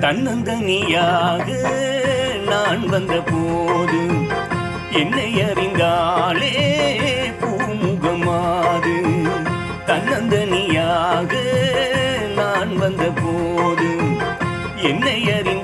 தன்னந்தனியாக நான் வந்த போது என்னை அறிந்தாலே பூமுகமாது. தன்னந்தனியாக நான் வந்த போது என்னை அறிந்த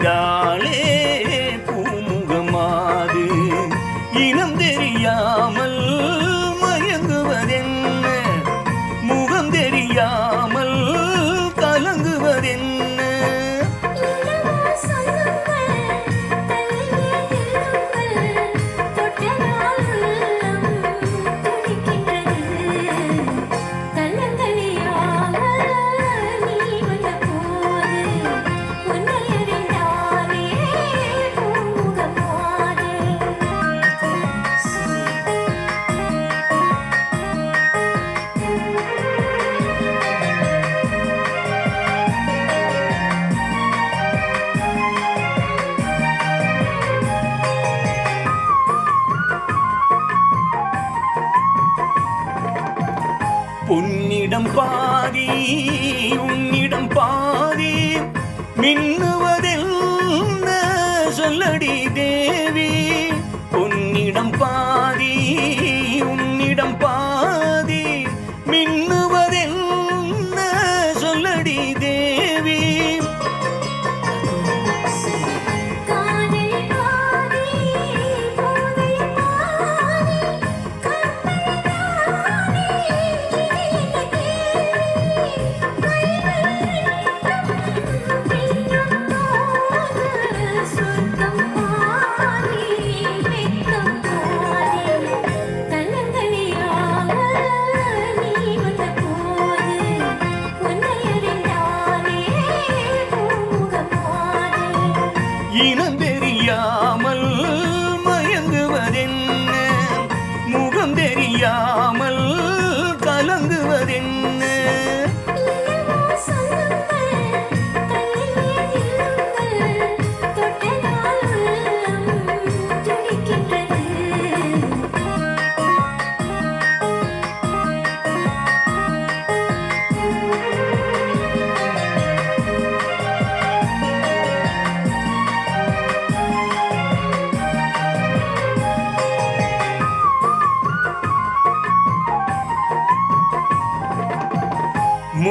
பொன்னிடம் பாதி உன்னிடம் பாதி. மின்னுவதில் சொல்லடி தேவி? உன்னிடம் பாதி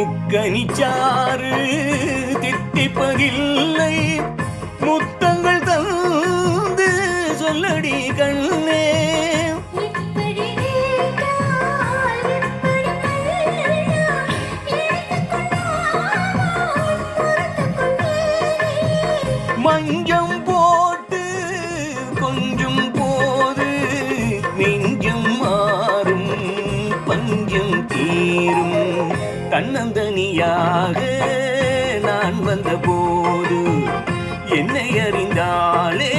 முக்கனிச்சாறு தித்திப்பதில்லை. முத்தங்கள் தந்து சொல்லடி கண்ணே. மஞ்சம் பயம் தீரும். தன்னந்தனியாக நான் வந்த போது என்னை அறிந்தாலே